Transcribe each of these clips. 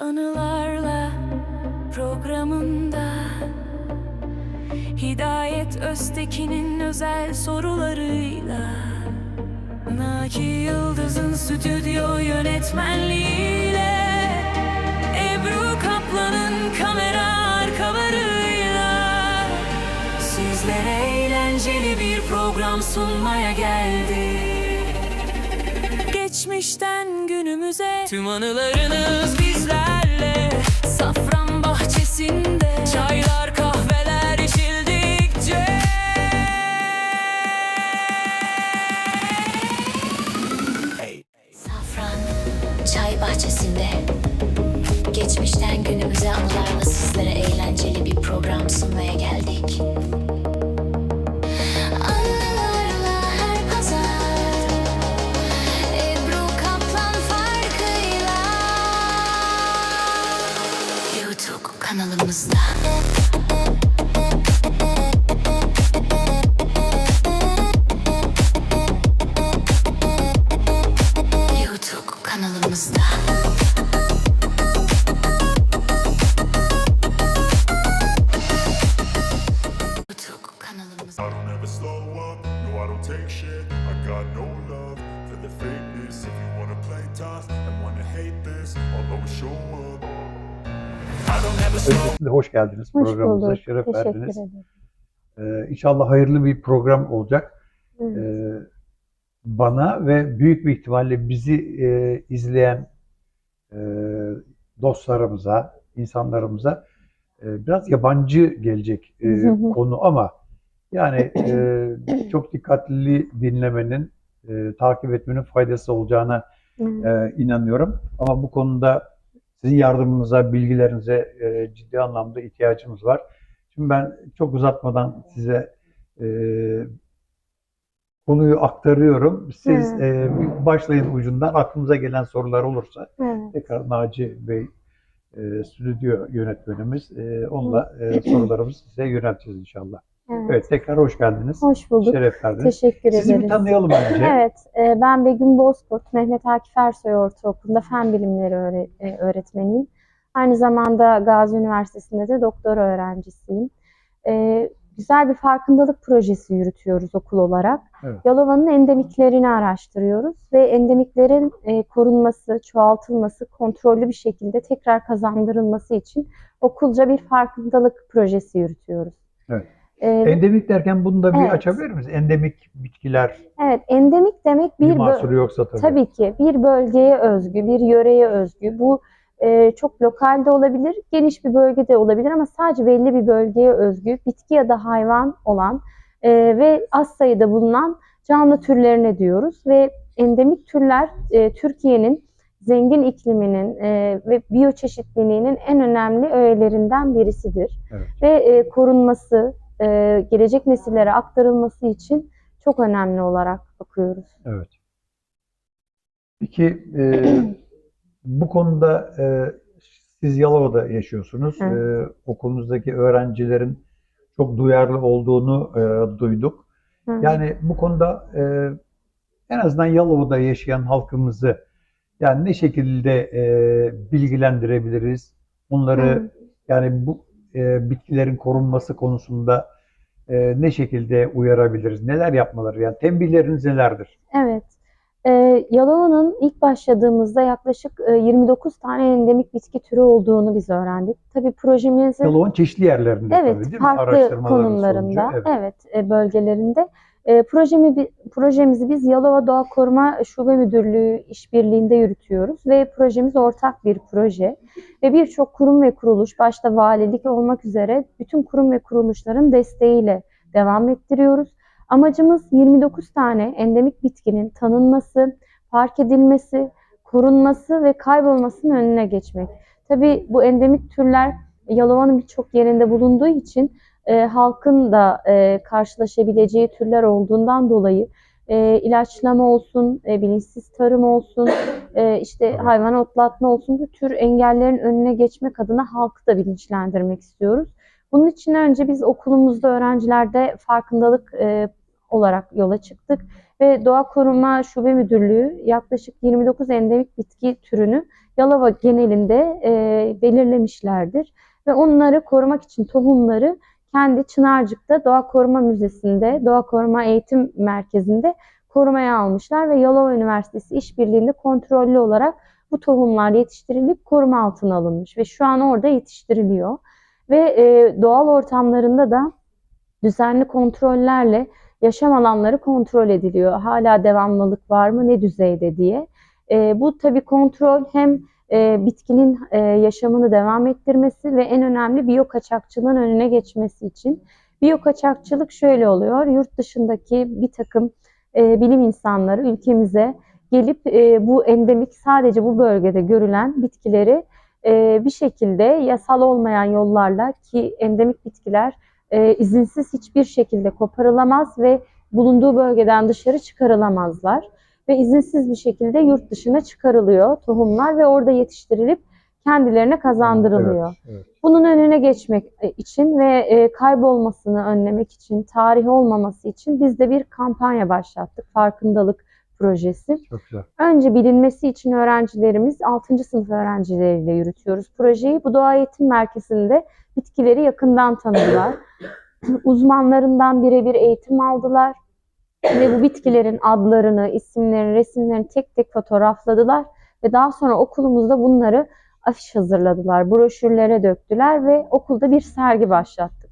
Anılarla programında. Hidayet Öztekin'in özel sorularıyla Naki Yıldız'ın stüdyo yönetmenliğiyle Ebru Kaplan'ın kamera arkalarıyla Sizlere eğlenceli bir program sunmaya geldi Geçmişten günümüze. Tüm anılarınız bizlerle. Safran bahçesinde. Çaylar kahveler içildikçe. Safran çay bahçesinde. Geçmişten günümüze anılarla I don't ever slow up, no I don't take shit I got no love for the fakeness If you wanna play tough and wanna hate this I'll always show up I don't ever slow Öncelikle hoş geldiniz Hoş programımıza. bulduk. Şeref Teşekkür verdiniz. ederim. Ee, inşallah hayırlı bir program olacak. Evet. Ee, bana ve büyük bir ihtimalle bizi e, izleyen e, dostlarımıza, insanlarımıza e, biraz yabancı gelecek e, Hı hı. konu ama yani e, çok dikkatli dinlemenin, e, takip etmenin faydası olacağına e, inanıyorum. Ama bu konuda sizin yardımınıza, bilgilerinize e, ciddi anlamda ihtiyacımız var. Şimdi ben çok uzatmadan size e, konuyu aktarıyorum. Siz e, bir başlayın ucundan. Aklınıza gelen sorular olursa Evet. tekrar Naci Bey e, stüdyo yönetmenimiz e, onunla e, sorularımızı size yönelteceğiz inşallah. Evet. Evet tekrar hoş geldiniz. Hoş bulduk. Şeref verdiniz. Teşekkür Sizi bir ederiz. tanıyalım önce. Evet, e, ben Begüm Bozkurt, Mehmet Akif Ersoy Ortaokulu'nda fen bilimleri e, öğretmeniyim. Aynı zamanda Gazi Üniversitesi'nde de doktora öğrencisiyim. E, Güzel bir farkındalık projesi yürütüyoruz okul olarak. Evet. Yalova'nın endemiklerini araştırıyoruz ve endemiklerin korunması, çoğaltılması, kontrollü bir şekilde tekrar kazandırılması için okulca bir farkındalık projesi yürütüyoruz. Evet. E, Endemik derken bunu da bir Evet. açabilir miyiz? Endemik bitkiler evet, endemik demek bir bir mahsuru yoksa tabii. Tabii ki bir bölgeye özgü, bir yöreye özgü. Bu e, çok lokalde olabilir, geniş bir bölgede olabilir ama sadece belli bir bölgeye özgü bitki ya da hayvan olan e, ve az sayıda bulunan canlı türlerine diyoruz. Ve endemik türler e, Türkiye'nin zengin ikliminin e, ve biyoçeşitliliğinin en önemli öğelerinden birisidir. Evet. Ve e, korunması, e, gelecek nesillere aktarılması için çok önemli olarak bakıyoruz. Evet. Peki e, bu konuda e, siz Yalova'da yaşıyorsunuz. Evet. E, okulunuzdaki öğrencilerin çok duyarlı olduğunu e, duyduk. Hı. Yani bu konuda e, en azından Yalova'da yaşayan halkımızı yani ne şekilde e, bilgilendirebiliriz? Bunları Hı. yani bu e, bitkilerin korunması konusunda e, ne şekilde uyarabiliriz? Neler yapmaları? Yani tembihleriniz nelerdir? Evet. Ee, Yalova'nın ilk başladığımızda yaklaşık e, 29 tane endemik bitki türü olduğunu biz öğrendik. Tabii projemizin Yalova'nın çeşitli yerlerinde tabii evet değil mi? farklı konumlarında, sonucu, evet, e, bölgelerinde. E, projemi, projemizi biz Yalova Doğa Koruma Şube Müdürlüğü işbirliğinde yürütüyoruz ve projemiz ortak bir proje ve birçok kurum ve kuruluş başta valilik olmak üzere bütün kurum ve kuruluşların desteğiyle devam ettiriyoruz. Amacımız 29 tane endemik bitkinin tanınması, fark edilmesi, korunması ve kaybolmasının önüne geçmek. Tabii bu endemik türler Yalova'nın birçok yerinde bulunduğu için e, halkın da e, karşılaşabileceği türler olduğundan dolayı e, ilaçlama olsun, e, bilinçsiz tarım olsun, e, işte hayvan otlatma olsun bu tür engellerin önüne geçmek adına halkı da bilinçlendirmek istiyoruz. Bunun için önce biz okulumuzda öğrencilerde farkındalık e, olarak yola çıktık ve Doğa Koruma Şube Müdürlüğü yaklaşık 29 endemik bitki türünü Yalova genelinde e, belirlemişlerdir. Ve onları korumak için tohumları kendi Çınarcık'ta Doğa Koruma Müzesi'nde, Doğa Koruma Eğitim Merkezi'nde korumaya almışlar ve Yalova Üniversitesi işbirliğinde kontrollü olarak bu tohumlar yetiştirilip koruma altına alınmış ve şu an orada yetiştiriliyor. Ve e, doğal ortamlarında da düzenli kontrollerle yaşam alanları kontrol ediliyor. Hala devamlılık var mı, ne düzeyde diye. E, bu tabii kontrol hem e, bitkinin e, yaşamını devam ettirmesi ve en önemli biyokaçakçılığın önüne geçmesi için. Biyokaçakçılık şöyle oluyor, yurt dışındaki bir takım e, bilim insanları ülkemize gelip e, bu endemik sadece bu bölgede görülen bitkileri e, bir şekilde yasal olmayan yollarla ki endemik bitkiler e, izinsiz hiçbir şekilde koparılamaz ve bulunduğu bölgeden dışarı çıkarılamazlar. Ve izinsiz bir şekilde yurt dışına çıkarılıyor tohumlar ve orada yetiştirilip kendilerine kazandırılıyor. Evet, evet. Bunun önüne geçmek e, için ve e, kaybolmasını önlemek için, tarih olmaması için biz de bir kampanya başlattık. Farkındalık projesi. Çok güzel. Önce bilinmesi için öğrencilerimiz 6. sınıf öğrencileriyle yürütüyoruz projeyi. Bu doğa eğitim merkezinde bitkileri yakından tanıdılar. Uzmanlarından birebir eğitim aldılar. Ve bu bitkilerin adlarını, isimlerini, resimlerini tek tek fotoğrafladılar. Ve daha sonra okulumuzda bunları afiş hazırladılar, broşürlere döktüler ve okulda bir sergi başlattık.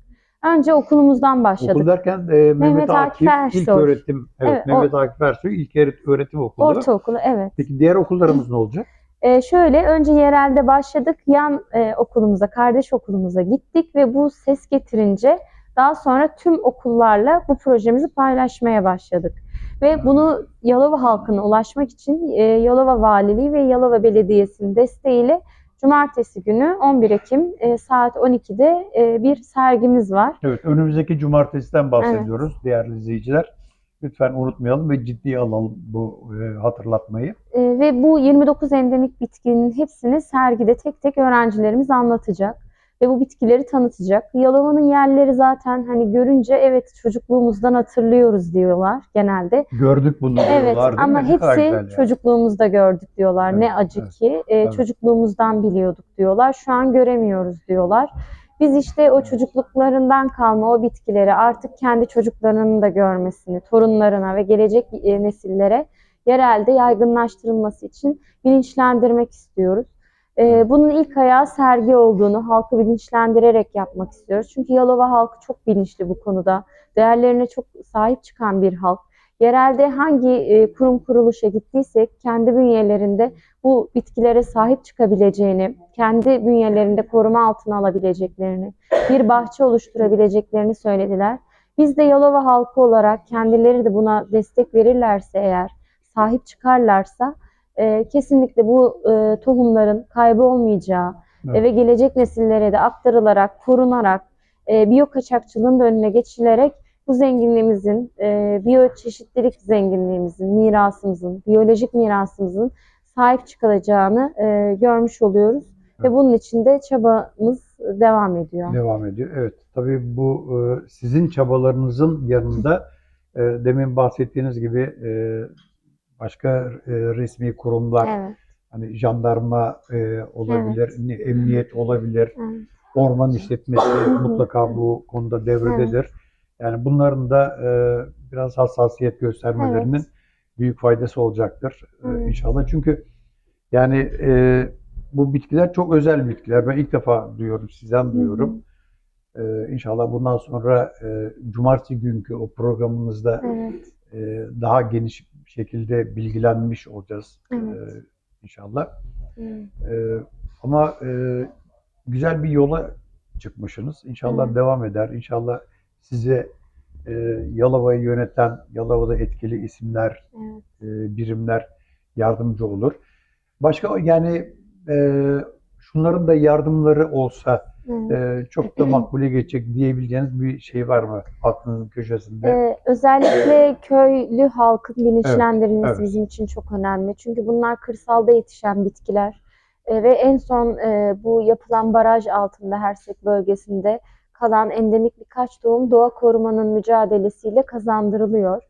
Önce okulumuzdan başladık. Okul derken e, Mehmet, Mehmet Akif, Akif ilk öğretim, evet, Evet, o- Mehmet Akif Ersoy ilk öğret- öğretim okulu. Ortaokulu, evet. Peki diğer okullarımız ne olacak? Ee, şöyle önce yerelde başladık. Yan e, okulumuza, kardeş okulumuza gittik ve bu ses getirince daha sonra tüm okullarla bu projemizi paylaşmaya başladık. Ve bunu Yalova halkına ulaşmak için e, Yalova Valiliği ve Yalova Belediyesi'nin desteğiyle Cumartesi günü 11 Ekim e, saat 12'de e, bir sergimiz var. Evet, önümüzdeki cumartesiden bahsediyoruz değerli izleyiciler. Lütfen unutmayalım ve ciddiye alalım bu e, hatırlatmayı. E, ve bu 29 endemik bitkinin hepsini sergide tek tek öğrencilerimiz anlatacak ve bu bitkileri tanıtacak. Yalova'nın yerleri zaten hani görünce evet çocukluğumuzdan hatırlıyoruz diyorlar genelde. Gördük bunu Evet diyorlar, ama mi? Hepsi yani. çocukluğumuzda gördük diyorlar. Evet, ne acı evet, ki e, tabii. çocukluğumuzdan biliyorduk diyorlar. Şu an göremiyoruz diyorlar. Biz işte o çocukluklarından kalma o bitkileri artık kendi çocuklarının da görmesini, torunlarına ve gelecek e, nesillere yerelde yaygınlaştırılması için bilinçlendirmek istiyoruz. E, bunun ilk ayağı sergi olduğunu halkı bilinçlendirerek yapmak istiyoruz. Çünkü Yalova halkı çok bilinçli bu konuda. Değerlerine çok sahip çıkan bir halk. Yerelde hangi e, kurum kuruluşa gittiysek kendi bünyelerinde bu bitkilere sahip çıkabileceğini, kendi bünyelerinde koruma altına alabileceklerini, bir bahçe oluşturabileceklerini söylediler. Biz de Yalova halkı olarak kendileri de buna destek verirlerse eğer, sahip çıkarlarsa e, kesinlikle bu e, tohumların kaybolmayacağı Evet. e, ve gelecek nesillere de aktarılarak, korunarak, e, biyokaçakçılığın da önüne geçilerek bu zenginliğimizin, e, biyoçeşitlilik zenginliğimizin, mirasımızın, biyolojik mirasımızın sahip çıkılacağını e, görmüş oluyoruz. Ve Evet. bunun için de çabamız devam ediyor. Devam ediyor. Evet. Tabii bu e, sizin çabalarınızın yanında e, demin bahsettiğiniz gibi e, başka e, resmi kurumlar, Evet, hani jandarma e, olabilir, ne- emniyet olabilir, evet. orman işletmesi mutlaka bu konuda devrededir. Yani bunların da e, biraz hassasiyet göstermelerinin Evet. büyük faydası olacaktır e, Evet. inşallah. Çünkü yani e, bu bitkiler çok özel bitkiler. Ben ilk defa duyuyorum, sizden duyuyorum. E, inşallah bundan sonra e, cumartesi günkü o programımızda Evet, daha geniş şekilde bilgilenmiş olacağız e, Evet. inşallah. evet. Ee, ama e, güzel bir yola çıkmışsınız. İnşallah Evet. devam eder. İnşallah size e, Yalova'yı yöneten, Yalova'da etkili isimler, Evet. e, birimler yardımcı olur. Başka yani e, şunların da yardımları olsa. E, çok da makbule geçecek diyebileceğiniz bir şey var mı aklınızın köşesinde? Ee, özellikle köylü halkın bilinçlendirilmesi evet. bizim için çok önemli. Çünkü bunlar kırsalda yetişen bitkiler. Ee, ve en son e, bu yapılan baraj altında Hersek bölgesinde kalan endemik birkaç tohum doğa korumanın mücadelesiyle kazandırılıyor.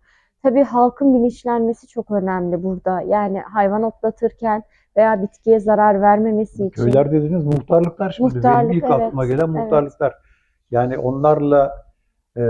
Tabii halkın bilinçlenmesi çok önemli burada. Yani hayvan otlatırken veya bitkiye zarar vermemesi için. Köyler dediğiniz muhtarlıklar şimdi. Benim Muhtarlık, ilk evet, aklıma gelen evet. muhtarlıklar. Yani onlarla e,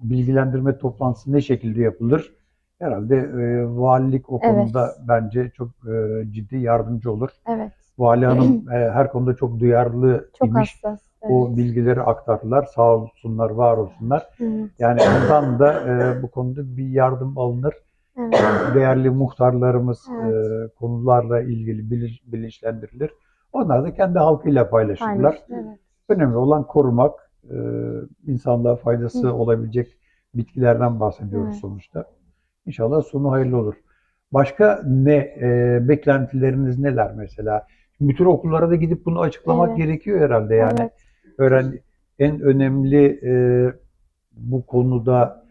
bilgilendirme toplantısı ne şekilde yapılır? Herhalde e, valilik o Evet. konuda bence çok e, ciddi yardımcı olur. Evet, Vali Hanım e, her konuda çok duyarlı çok imiş. hassas. O Evet. bilgileri aktardılar. Sağ olsunlar, var olsunlar. Evet, Yani ondan da e, bu konuda bir yardım alınır. Evet. Değerli muhtarlarımız Evet. e, konularla ilgili bilinç, bilinçlendirilir. Onlar da kendi halkıyla paylaşırlar. Paylaş, evet. Önemli olan korumak, e, insanlığa faydası Hı. olabilecek bitkilerden bahsediyoruz Evet. sonuçta. İnşallah sonu hayırlı olur. Başka ne e, beklentileriniz neler mesela? Bütün okullara da gidip bunu açıklamak Evet. gerekiyor herhalde yani. Evet. Öğren en önemli e, bu konuda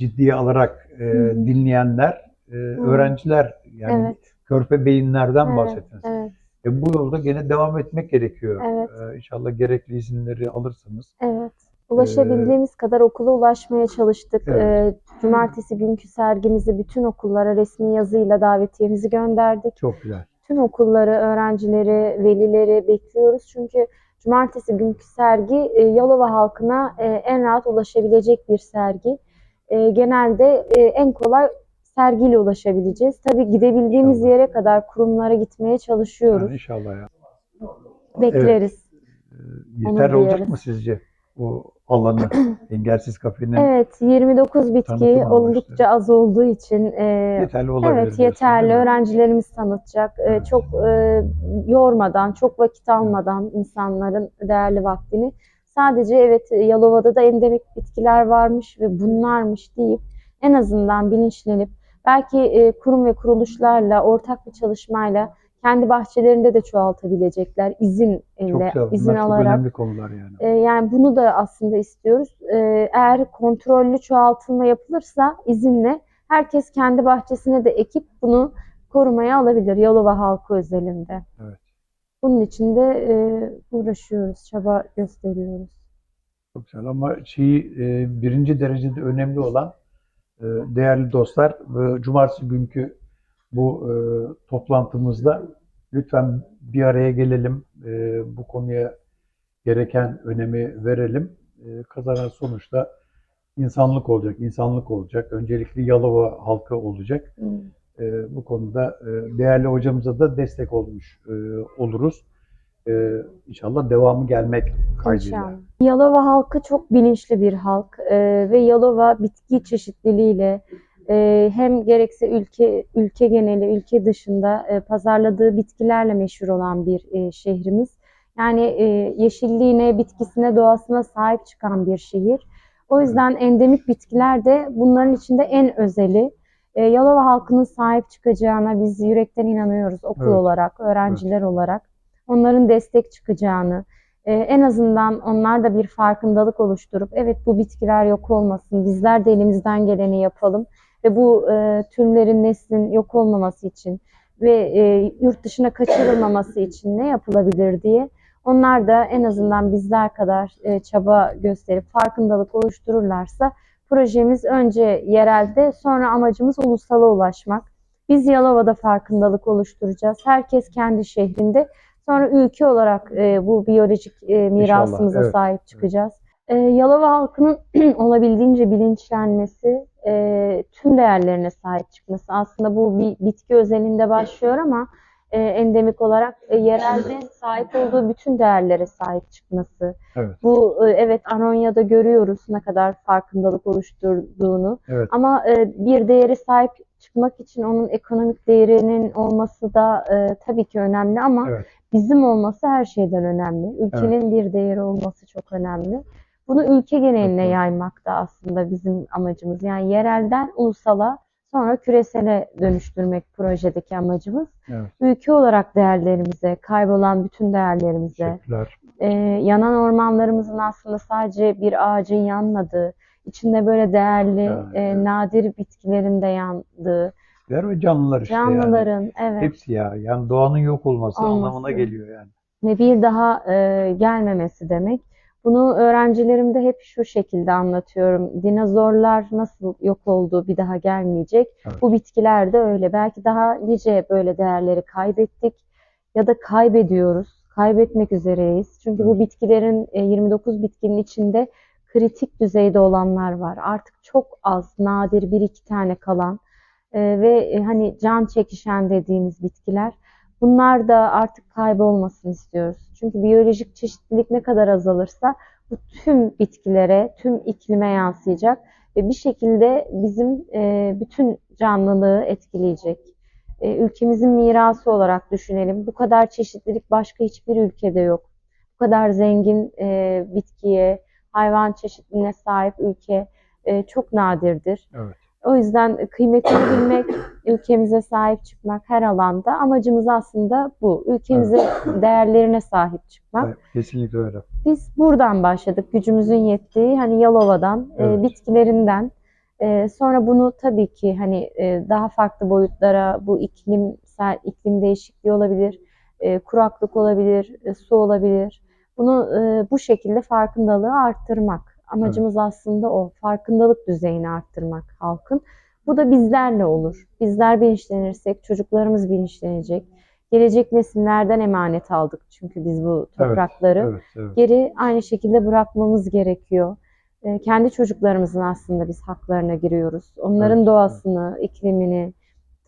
ciddiye alarak e, dinleyenler e, öğrenciler yani Evet. körpe beyinlerden Evet, bahsettiniz. Evet, E, bu yolda gene devam etmek gerekiyor. Evet. E, inşallah gerekli izinleri alırsınız. evet. Ulaşabildiğimiz kadar okula ulaşmaya çalıştık. Evet. Ee, Cumartesi günkü sergimizi bütün okullara resmi yazıyla davetiyemizi gönderdik. Çok güzel. Tüm okulları, öğrencileri, velileri bekliyoruz. Çünkü cumartesi günkü sergi e, Yalova halkına e, en rahat ulaşabilecek bir sergi. E, Genelde e, en kolay sergiyle ulaşabileceğiz. Tabii gidebildiğimiz İnşallah. yere kadar kurumlara gitmeye çalışıyoruz. Yani inşallah ya. Bekleriz. E, yeterli olacak duyarız. mı sizce bu alanı engelsiz kafenin Evet, 29 bitki oldukça az olduğu için e, yeterli olabilir Evet yeterli. Öğrencilerimiz tanıtacak. Evet. Çok e, yormadan, çok vakit almadan insanların değerli vaktini sadece evet Yalova'da da endemik bitkiler varmış ve bunlarmış deyip en azından bilinçlenip belki e, kurum ve kuruluşlarla ortak bir çalışmayla kendi bahçelerinde de çoğaltabilecekler izin Çok güzel. izin Bunlar çok alarak. önemli konular yani. E, Yani bunu da aslında istiyoruz. E, Eğer kontrollü çoğaltılma yapılırsa izinle herkes kendi bahçesine de ekip bunu korumaya alabilir Yalova halkı özelinde. Evet. Bunun için de e, uğraşıyoruz, çaba gösteriyoruz. Çok güzel ama şeyi e, birinci derecede önemli olan e, değerli dostlar e, cumartesi günkü bu e, toplantımızda lütfen bir araya gelelim. E, bu konuya gereken önemi verelim. E, kazanan sonuçta insanlık olacak, insanlık olacak. Öncelikle Yalova halkı olacak. E, bu konuda e, değerli hocamıza da destek olmuş e, oluruz. E, inşallah devamı gelmek kaydıyla. İnşallah. Yalova halkı çok bilinçli bir halk e, ve Yalova bitki çeşitliliğiyle e, hem gerekse ülke ülke geneli, ülke dışında e, pazarladığı bitkilerle meşhur olan bir e, şehrimiz. Yani e, yeşilliğine, bitkisine, doğasına sahip çıkan bir şehir. O yüzden endemik bitkiler de bunların içinde en özeli. E, Yalova halkının sahip çıkacağına biz yürekten inanıyoruz okul Evet. olarak, öğrenciler olarak. Onların destek çıkacağını, e, en azından onlar da bir farkındalık oluşturup evet bu bitkiler yok olmasın, bizler de elimizden geleni yapalım ve bu e, türlerin neslin yok olmaması için ve e, yurt dışına kaçırılmaması için ne yapılabilir diye onlar da en azından bizler kadar e, çaba gösterip farkındalık oluştururlarsa projemiz önce yerelde sonra amacımız ulusala ulaşmak. Biz Yalova'da farkındalık oluşturacağız. Herkes kendi şehrinde. Sonra ülke olarak e, bu biyolojik e, mirasımıza evet, sahip çıkacağız. E, Yalova halkının olabildiğince bilinçlenmesi, e, tüm değerlerine sahip çıkması. Aslında bu bir bitki özelinde başlıyor ama e, endemik olarak e, yerelde sahip olduğu bütün değerlere sahip çıkması. Evet. Bu e, evet Anonya'da görüyoruz ne kadar farkındalık oluşturduğunu. Evet. Ama e, bir değere sahip çıkmak için onun ekonomik değerinin olması da e, tabii ki önemli ama Evet. bizim olması her şeyden önemli. Ülkenin bir değeri olması çok önemli. Bunu ülke geneline doğru. yaymak da aslında bizim amacımız. Yani yerelden ulusala sonra küresele dönüştürmek projedeki amacımız. Evet. Ülke olarak değerlerimize, kaybolan bütün değerlerimize, e, yanan ormanlarımızın aslında sadece bir ağacın yanmadığı, içinde böyle değerli, Yani, e, evet. nadir bitkilerin de yandığı, Değer ve canlılar işte yani. canlıların, evet, Hepsi ya. Yani doğanın yok olması Olması. anlamına geliyor yani. ve bir daha e, gelmemesi demek. Bunu öğrencilerimde hep şu şekilde anlatıyorum. Dinozorlar nasıl yok oldu bir daha gelmeyecek. Evet. Bu bitkiler de öyle. Belki daha nice böyle değerleri kaybettik ya da kaybediyoruz. Kaybetmek üzereyiz. Çünkü bu bitkilerin e, 29 bitkinin içinde kritik düzeyde olanlar var. Artık çok az, nadir bir iki tane kalan e, ve e, hani can çekişen dediğimiz bitkiler. Bunlar da artık kaybolmasını istiyoruz. Çünkü biyolojik çeşitlilik ne kadar azalırsa bu tüm bitkilere, tüm iklime yansıyacak ve bir şekilde bizim e, bütün canlılığı etkileyecek. E, ülkemizin mirası olarak düşünelim. Bu kadar çeşitlilik başka hiçbir ülkede yok. Bu kadar zengin e, bitkiye, hayvan çeşitliliğine sahip ülke e, çok nadirdir. Evet. O yüzden kıymetini bilmek, ülkemize sahip çıkmak her alanda amacımız aslında bu. Ülkemize değerlerine sahip çıkmak. Evet, kesinlikle öyle. Biz buradan başladık. Gücümüzün yettiği hani Yalova'dan, e, Evet. bitkilerinden. E, sonra bunu tabii ki hani e, daha farklı boyutlara bu iklimsel iklim değişikliği olabilir, e, kuraklık olabilir, e, su olabilir. Bunu e, bu şekilde farkındalığı arttırmak. Amacımız aslında o. Farkındalık düzeyini arttırmak halkın. Bu da bizlerle olur. Bizler bilinçlenirsek çocuklarımız bilinçlenecek. Gelecek nesillerden emanet aldık çünkü biz bu toprakları Evet, evet. geri aynı şekilde bırakmamız gerekiyor. Ee, kendi çocuklarımızın aslında biz haklarına giriyoruz. Onların Evet, doğasını, iklimini,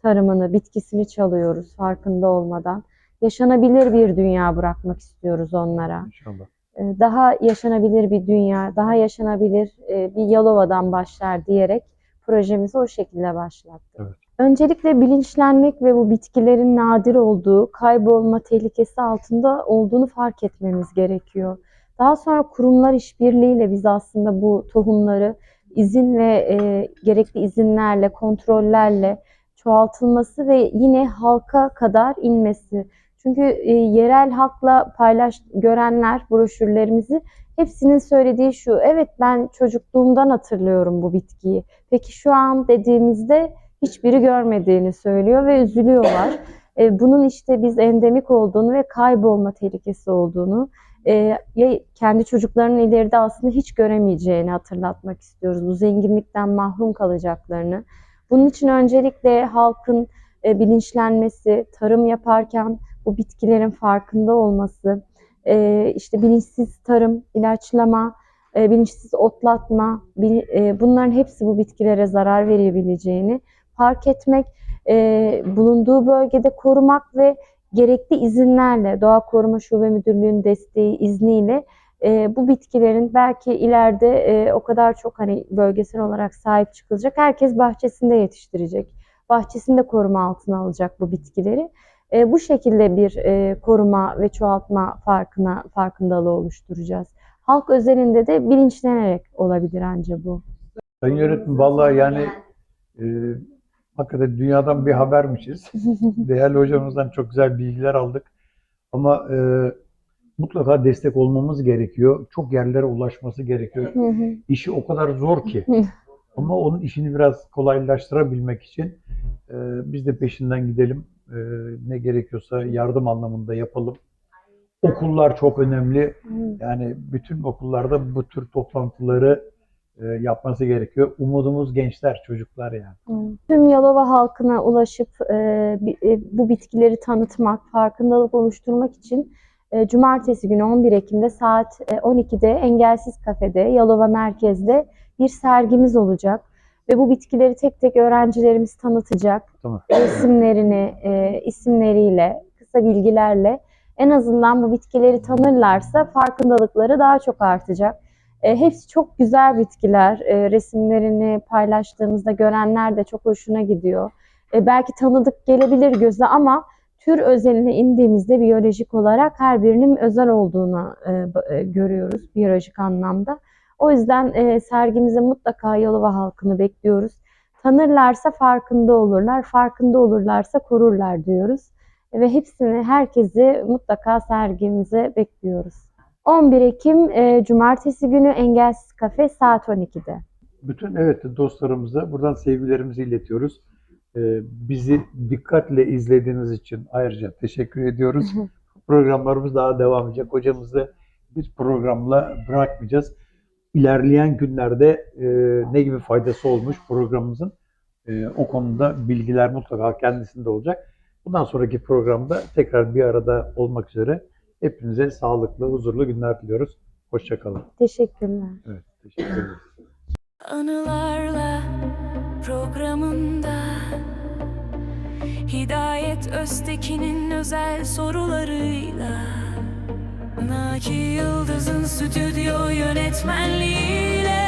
tarımını, bitkisini çalıyoruz farkında olmadan. Yaşanabilir bir dünya bırakmak istiyoruz onlara. İnşallah. Ee, Daha yaşanabilir bir dünya, daha yaşanabilir e, bir Yalova'dan başlar diyerek projemizi o şekilde başlattık. Evet. Öncelikle bilinçlenmek ve bu bitkilerin nadir olduğu, kaybolma tehlikesi altında olduğunu fark etmemiz gerekiyor. Daha sonra kurumlar işbirliğiyle biz aslında bu tohumları izin ve e, gerekli izinlerle, kontrollerle çoğaltılması ve yine halka kadar inmesi. Çünkü e, yerel halkla paylaş görenler broşürlerimizi hepsinin söylediği şu. Evet ben çocukluğumdan hatırlıyorum bu bitkiyi. Peki şu an dediğimizde hiçbiri görmediğini söylüyor ve üzülüyorlar. E, bunun işte biz endemik olduğunu ve kaybolma tehlikesi olduğunu e, ya kendi çocuklarının ileride aslında hiç göremeyeceğini hatırlatmak istiyoruz. Bu zenginlikten mahrum kalacaklarını. Bunun için öncelikle halkın e, bilinçlenmesi, tarım yaparken bu bitkilerin farkında olması, e, işte bilinçsiz tarım, ilaçlama, e, bilinçsiz otlatma, bil- e, bunların hepsi bu bitkilere zarar verebileceğini fark etmek, e, bulunduğu bölgede korumak ve gerekli izinlerle, Doğa Koruma Şube Müdürlüğü'nün desteği, izniyle e, bu bitkilerin belki ileride e, o kadar çok hani bölgesel olarak sahip çıkılacak, herkes bahçesinde yetiştirecek, bahçesinde koruma altına alacak bu bitkileri. E, bu şekilde bir e, koruma ve çoğaltma farkına farkındalığı oluşturacağız. Halk özelinde de bilinçlenerek olabilir ancak bu. Sayın yönetim vallahi yani e, hakikaten dünyadan bir habermişiz. Değerli hocamızdan çok güzel bilgiler aldık. Ama e, mutlaka destek olmamız gerekiyor. Çok yerlere ulaşması gerekiyor. İşi o kadar zor ki. Ama onun işini biraz kolaylaştırabilmek için e, biz de peşinden gidelim. E, ne gerekiyorsa yardım anlamında yapalım. Okullar çok önemli. Yani bütün okullarda bu tür toplantıları e, yapması gerekiyor. Umudumuz gençler, çocuklar yani. Tüm Yalova halkına ulaşıp e, e, bu bitkileri tanıtmak, farkındalık oluşturmak için e, Cumartesi günü 11 Ekim'de saat e, 12'de Engelsiz Kafede, Yalova merkezde bir sergimiz olacak. Ve bu bitkileri tek tek öğrencilerimiz tanıtacak. Tamam. Resimlerini, e, isimleriyle, kısa bilgilerle en azından bu bitkileri tanırlarsa farkındalıkları daha çok artacak. E, hepsi çok güzel bitkiler. E, resimlerini paylaştığımızda görenler de çok hoşuna gidiyor. E, belki tanıdık gelebilir göze ama tür özeline indiğimizde biyolojik olarak her birinin özel olduğunu e, e, görüyoruz biyolojik anlamda. O yüzden e, sergimize mutlaka Yalova halkını bekliyoruz. Tanırlarsa farkında olurlar, farkında olurlarsa korurlar diyoruz. Ve hepsini, herkesi mutlaka sergimize bekliyoruz. 11 Ekim e, Cumartesi günü Engelsiz Kafe saat 12'de. Bütün evet dostlarımıza buradan sevgilerimizi iletiyoruz. E, bizi dikkatle izlediğiniz için ayrıca teşekkür ediyoruz. Programlarımız daha devam edecek. Hocamızı bir programla bırakmayacağız. İlerleyen günlerde e, ne gibi faydası olmuş programımızın e, o konuda bilgiler mutlaka kendisinde olacak. Bundan sonraki programda tekrar bir arada olmak üzere hepinize sağlıklı, huzurlu günler diliyoruz. Hoşçakalın. Teşekkürler. Evet, teşekkür ederiz. Anılarla programında Hidayet Öztekin'in özel sorularıyla Naki Yıldız'ın stüdyo yönetmenliğiyle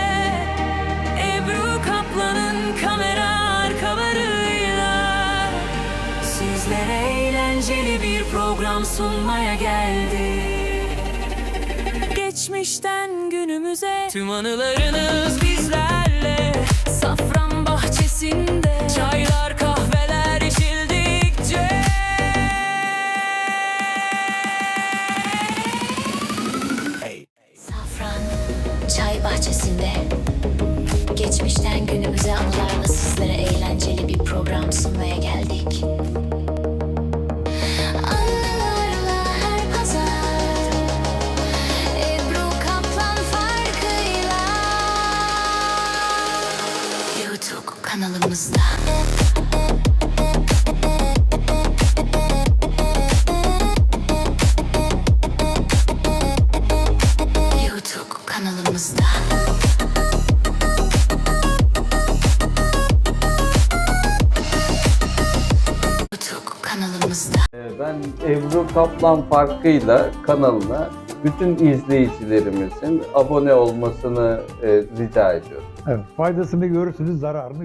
Ebru Kaplan'ın kamera arkalarıyla Sizlere eğlenceli bir program sunmaya geldi. Geçmişten günümüze Tüm anılarınız bizlerle. Safran bahçesinde Çaylar Kaplan Farkı'yla kanalına bütün izleyicilerimizin abone olmasını e, rica ediyorum. Evet, faydasını görürsünüz, zararını